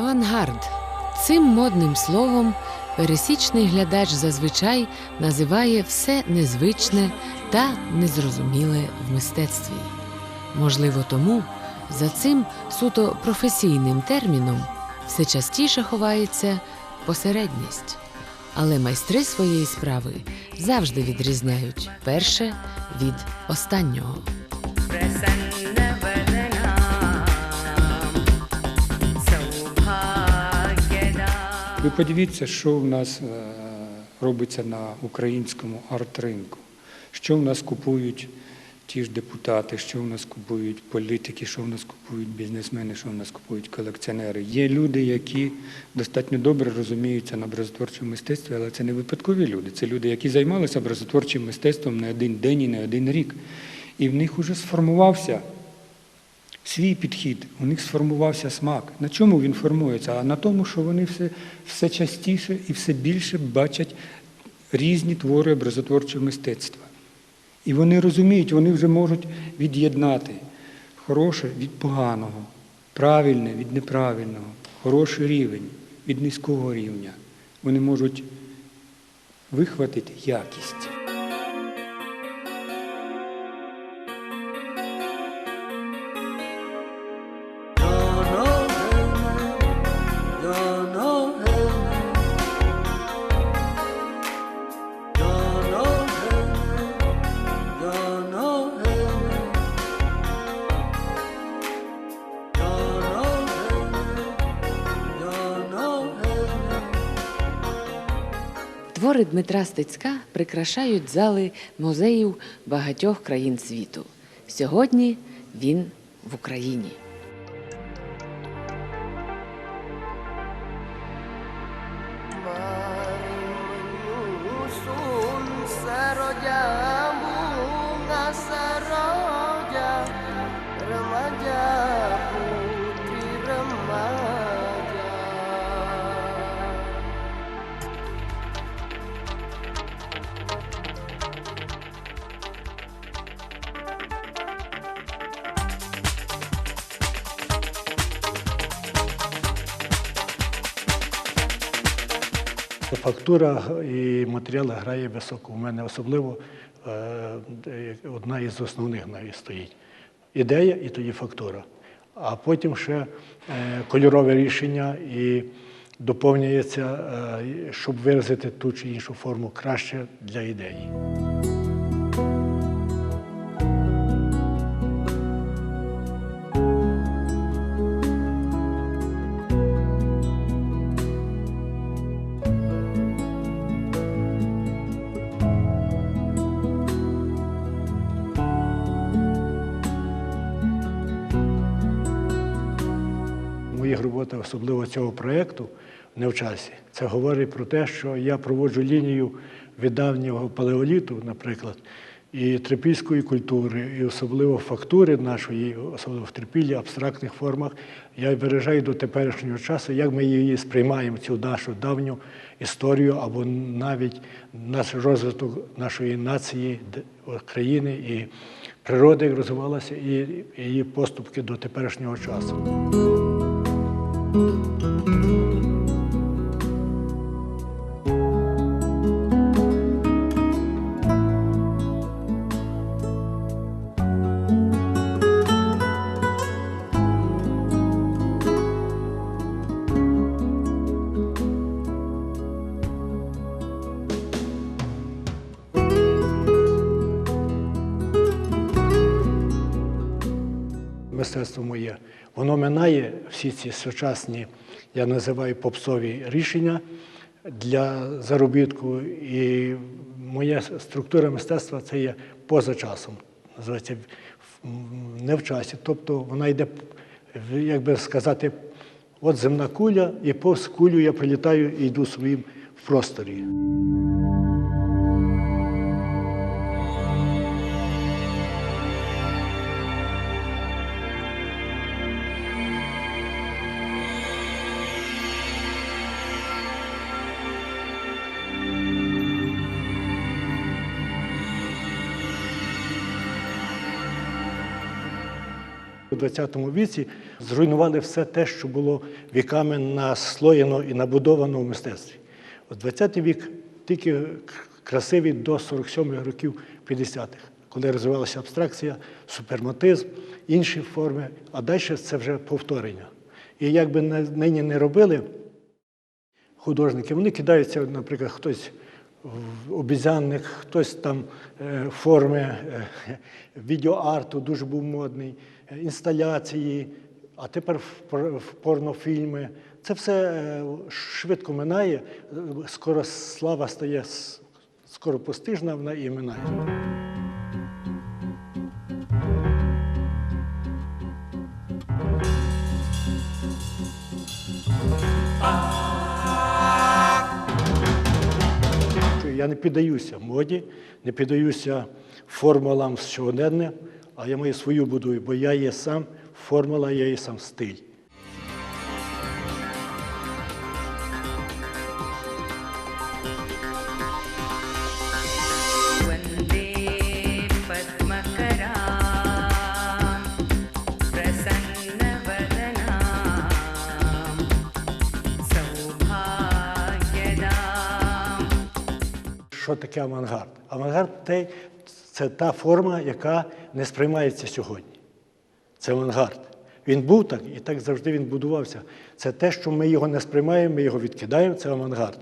Авангард. Цим модним словом пересічний глядач зазвичай називає все незвичне та незрозуміле в мистецтві. Можливо, тому за цим суто професійним терміном все частіше ховається посередність. Але майстри своєї справи завжди відрізняють перше від останнього. Ви подивіться, що в нас е, робиться на українському арт-ринку. Що в нас купують ті ж депутати, що в нас купують політики, що в нас купують бізнесмени, що в нас купують колекціонери. Є люди, які достатньо добре розуміються на образотворчому мистецтві, але це не випадкові люди. Це люди, які займалися образотворчим мистецтвом не один день і не один рік. І в них вже сформувався свій підхід, у них сформувався смак. На чому він формується? А на тому, що вони все, все частіше і все більше бачать різні твори образотворчого мистецтва. І вони розуміють, вони вже можуть від'єднати хороше від поганого, правильне від неправильного, хороший рівень від низького рівня. Вони можуть вихватити якість. Твори Дмитра Стецька прикрашають зали музеїв багатьох країн світу. Сьогодні він в Україні. Sun Фактура і матеріали грає високо. У мене особливо е, е, одна із основних навіть стоїть. Ідея і тоді фактура. А потім ще е, кольорове рішення і доповнюється, щоб виразити ту чи іншу форму краще для ідеї. Моїх роботах, особливо цього проєкту, не в часі. Це говорить про те, що я проводжу лінію від давнього палеоліту, наприклад, і трипільської культури, і особливо фактури нашої, особливо в трипіллі, абстрактних формах. Я виражаю до теперішнього часу, як ми її сприймаємо, цю нашу давню історію, або навіть наш розвиток нашої нації, країни і природи, як розвивалася, і її поступки до теперішнього часу. Мистецтво моє, воно минає всі ці сучасні, я називаю попсові рішення для заробітку. І моя структура мистецтва це є поза часом, називається не в часі. Тобто вона йде, як би сказати, от земна куля, і повз кулю я прилітаю і йду своїм в просторі. ХХ віці зруйнували все те, що було віками наслоєно і набудовано в мистецтві. У ХХ вік тільки к- красиві до 47-х років 50-х, коли розвивалася абстракція, супермотизм, інші форми, а далі це вже повторення. І як би нині не робили художники, вони кидаються, наприклад, хтось обізянник, хтось там е, форми е, відеоарту дуже був модний, інсталяції, а тепер в порнофільми. Це все е, швидко минає, скоро слава стає с- скоропостижна, вона і минає. я не піддаюся моді, не піддаюся формулам щоденне, а я маю свою будую, бо я є сам формула, я є сам стиль. Що таке авангард? Авангард це та форма, яка не сприймається сьогодні. Це авангард. Він був так, і так завжди він будувався. Це те, що ми його не сприймаємо, ми його відкидаємо, це авангард.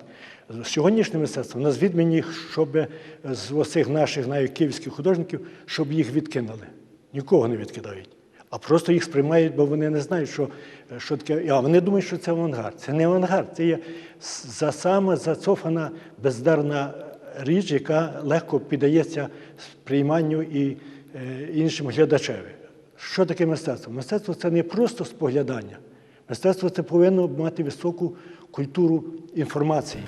Сьогоднішнє мистецтво нас відмені, щоб з оцих наших навіть київських художників, щоб їх відкинули. Нікого не відкидають. А просто їх сприймають, бо вони не знають, що, що таке. А вони думають, що це авангард. Це не авангард, це є за саме зацофана бездарна річ, яка легко піддається сприйманню і е, іншим глядачеві. Що таке мистецтво? Мистецтво це не просто споглядання. Мистецтво це повинно мати високу культуру інформації.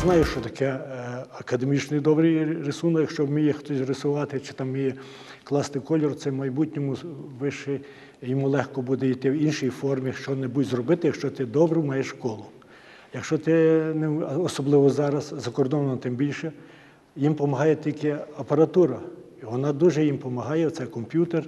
Знаю, що таке е, академічний добрий рисунок, якщо вміє хтось рисувати чи там вміє класти кольор, це в майбутньому вище, йому легко буде йти в іншій формі, що-небудь зробити, якщо ти добре маєш школу. Якщо ти не особливо зараз, за кордоном тим більше, їм допомагає тільки апаратура. І вона дуже їм допомагає, це комп'ютер,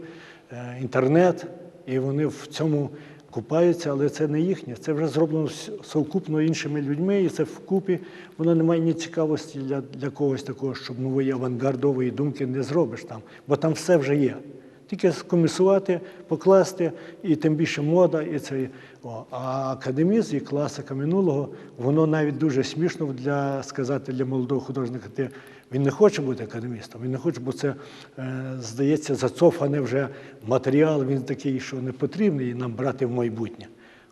е, інтернет, і вони в цьому купаються, але це не їхнє. Це вже зроблено совкупно іншими людьми, і це вкупі. Воно не має ні цікавості для, для когось такого, щоб нової авангардової думки не зробиш там, бо там все вже є. Тільки скомісувати, покласти, і тим більше мода, і це. О. А академізм і класика минулого, воно навіть дуже смішно для сказати для молодого художника. Він не хоче бути академістом, він не хоче, бо це, е, здається, зацофаний вже матеріал, він такий, що не потрібний нам брати в майбутнє.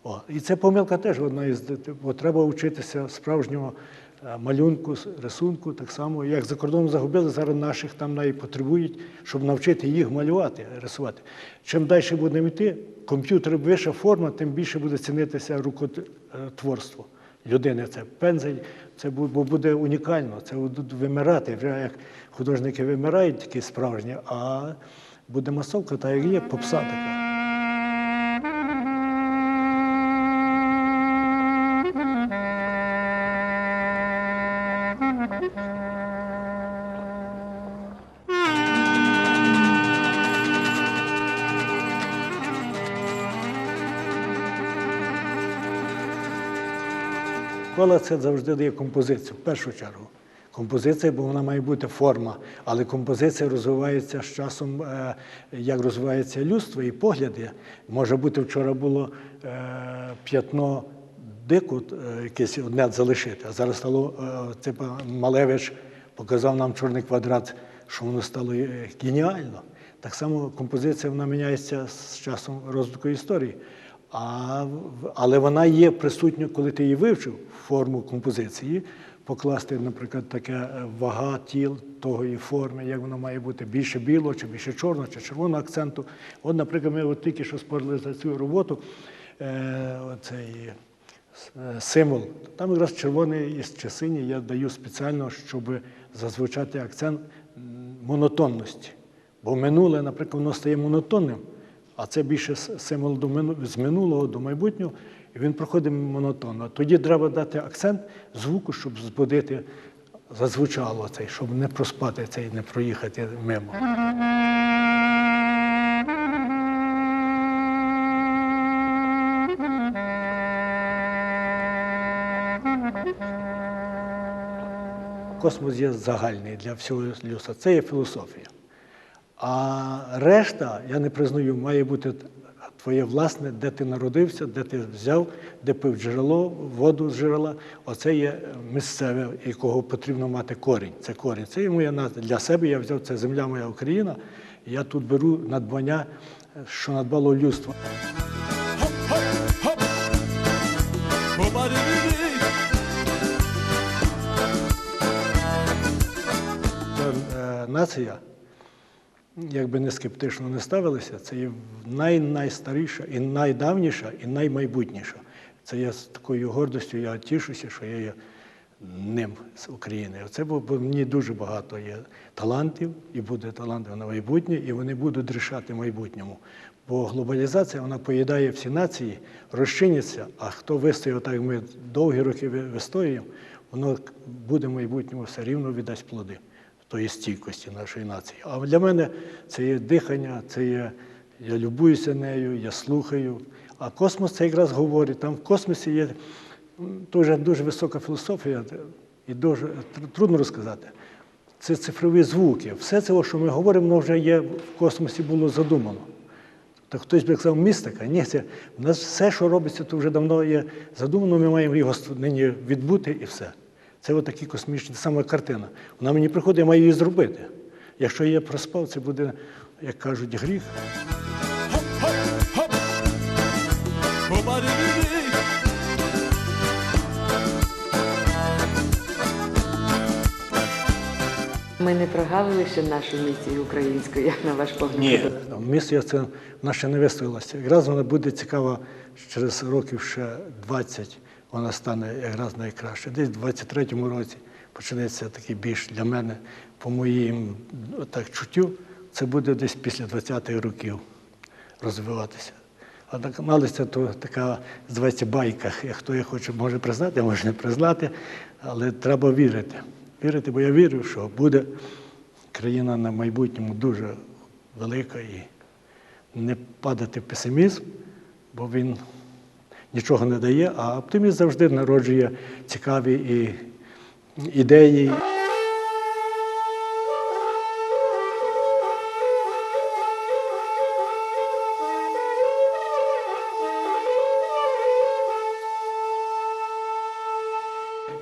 О. І це помилка теж одна із бо треба вчитися справжнього е, малюнку, рисунку, так само, як за кордоном загубили, зараз наших там навіть потребують, щоб навчити їх малювати, рисувати. Чим далі будемо йти, комп'ютер вища форма, тим більше буде цінитися рукотворство людини. Це пензель, це бу- буде унікально, це будуть вимирати. Вже як художники вимирають, такі справжні, а буде масовка, та як є попса така. Школа це завжди дає композицію, в першу чергу. Композиція, бо вона має бути форма, але композиція розвивається з часом, е, як розвивається людство і погляди. Може бути, вчора було е, п'ятно дику, е, якесь одне залишити, а зараз стало, типу, Малевич показав нам чорний квадрат, що воно стало геніально. Так само композиція вона міняється з часом розвитку історії. А, але вона є присутня, коли ти її вивчив, форму композиції, покласти, наприклад, таке е, вага тіл тої форми, як воно має бути більше білого, чи більше чорного, чи червоного акценту. От, наприклад, ми от тільки що спорили за цю роботу, е, оцей е, символ. Там якраз червоний із часині я даю спеціально, щоб зазвучати акцент монотонності. Бо минуле, наприклад, воно стає монотонним, а це більше символ з минулого до майбутнього, і він проходить монотонно. Тоді треба дати акцент звуку, щоб збудити, зазвучало цей, щоб не проспати цей, не проїхати мимо. Космос є загальний для всього людства. Це є філософія. А решта, я не признаю, має бути твоє власне, де ти народився, де ти взяв, де пив джерело, воду з джерела. Оце є місцеве, якого потрібно мати корінь. Це корінь. Це є моя назва. Для себе я взяв це земля моя Україна. Я тут беру надбання, що надбало людство. Ця якби не скептично не ставилися, це є най найстаріша і найдавніша, і наймайбутніша. Це я з такою гордістю, я тішуся, що я є ним з України. Це бо бо мені дуже багато є талантів, і буде талантів на майбутнє, і вони будуть рішати майбутньому. Бо глобалізація вона поїдає всі нації, розчиняться, а хто вистояв, так ми довгі роки вистоюємо, воно буде в майбутньому все рівно віддасть плоди тої стійкості нашої нації. А для мене це є дихання, це є я любуюся нею, я слухаю. А космос це якраз говорить. Там в космосі є дуже, дуже висока філософія, і дуже трудно розказати. Це цифрові звуки. Все це, що ми говоримо, вже є в космосі було задумано. Так хтось би сказав, містика. Ні, це в нас все, що робиться, то вже давно є задумано, ми маємо його нині відбути і все. Це отакі космічні, саме картина. Вона мені приходить, я маю її зробити. Якщо я проспав, це буде, як кажуть, гріх. Ми не прогавили ще нашу місію українську, як на ваш погляд? Ні, місія це ще не вистоялася. Якраз вона буде цікава через років ще 20, вона стане якраз найкраще. Десь в 23-му році почнеться такий більш для мене, по моїм так чуттю, це буде десь після 20-х років розвиватися. А так малися то така називається байка. Хто я хоче, може признати, може не признати, але треба вірити. Вірити, бо я вірю, що буде країна на майбутньому дуже велика і не падати в песимізм, бо він нічого не дає, а оптимізм завжди народжує цікаві і ідеї.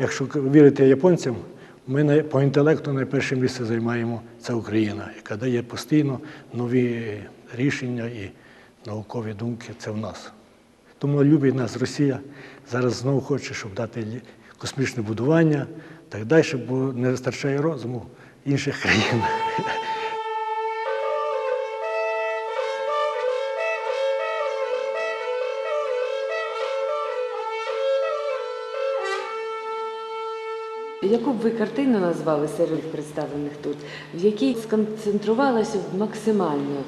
Якщо вірити японцям, ми по інтелекту найперше місце займаємо це Україна, яка дає постійно нові рішення і наукові думки. Це в нас. Тому любить нас Росія. Зараз знову хоче, щоб дати космічне будування, так далі, бо не вистачає розуму інших країн. Яку б ви картину назвали серед представлених тут, в якій сконцентрувалося максимально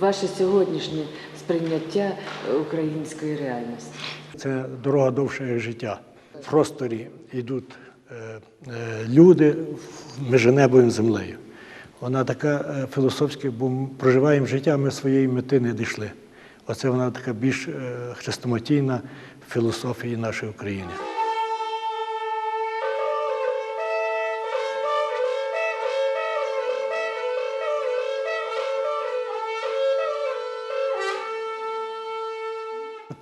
ваше сьогоднішнє сприйняття е, української реальності? Це дорога довша як життя. В просторі йдуть е, е, люди між небом і землею. Вона така філософська, бо проживаємо життя, ми своєї мети не дійшли. Оце вона така більш хрестоматійна філософії нашої України.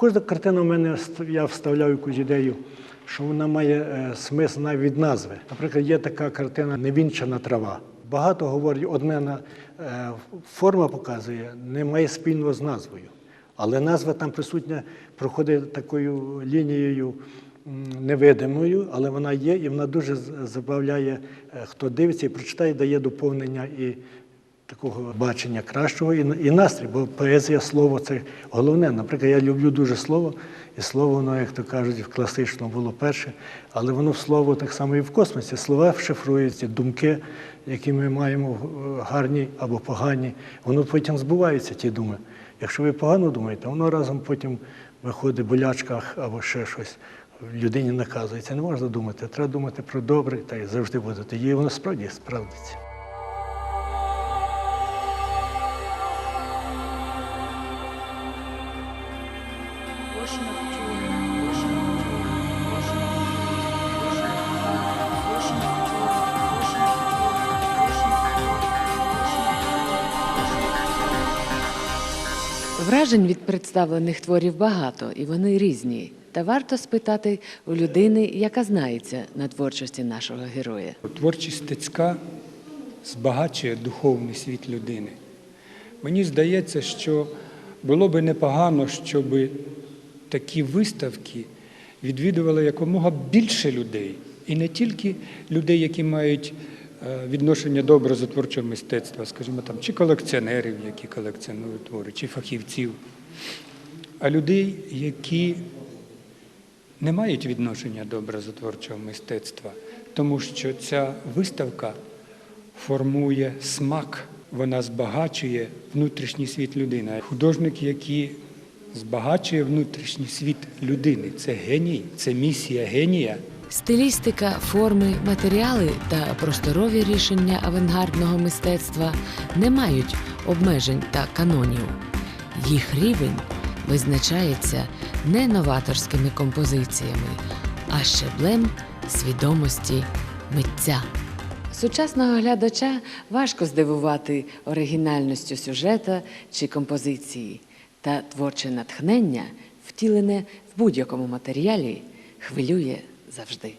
Кожна картина в мене я вставляю якусь ідею, що вона має е, смисл навіть від назви. Наприклад, є така картина Невінчана трава. Багато говорять, одне на е, форма показує, не має спільного з назвою. Але назва там присутня, проходить такою лінією невидимою, але вона є, і вона дуже забавляє, е, хто дивиться і прочитає, дає доповнення і такого бачення кращого і, і настрій, бо поезія, слово це головне. Наприклад, я люблю дуже слово, і слово, воно, як то кажуть, класично було перше, але воно в слово так само і в космосі. Слова шифруються, думки, які ми маємо е, гарні або погані, воно потім збуваються, ті думи. Якщо ви погано думаєте, воно разом потім виходить болячка або ще щось. Людині наказується. Не можна думати, треба думати про добре, та й завжди буде. Тоді воно справді справдиться. Представлених творів багато, і вони різні. Та варто спитати у людини, яка знається на творчості нашого героя. Творчість стецька збагачує духовний світ людини. Мені здається, що було би непогано, щоб такі виставки відвідували якомога більше людей. І не тільки людей, які мають е, відношення до образотворчого мистецтва, скажімо там, чи колекціонерів, які колекціонують твори, чи фахівців, а людей, які не мають відношення до образотворчого мистецтва, тому що ця виставка формує смак, вона збагачує внутрішній світ людини. Художник, який збагачує внутрішній світ людини, це геній, це місія генія. Стилістика, форми, матеріали та просторові рішення авангардного мистецтва не мають обмежень та канонів. Їх рівень визначається не новаторськими композиціями, а щеблем свідомості митця. Сучасного глядача важко здивувати оригінальністю сюжета чи композиції, та творче натхнення, втілене в будь-якому матеріалі, хвилює завжди.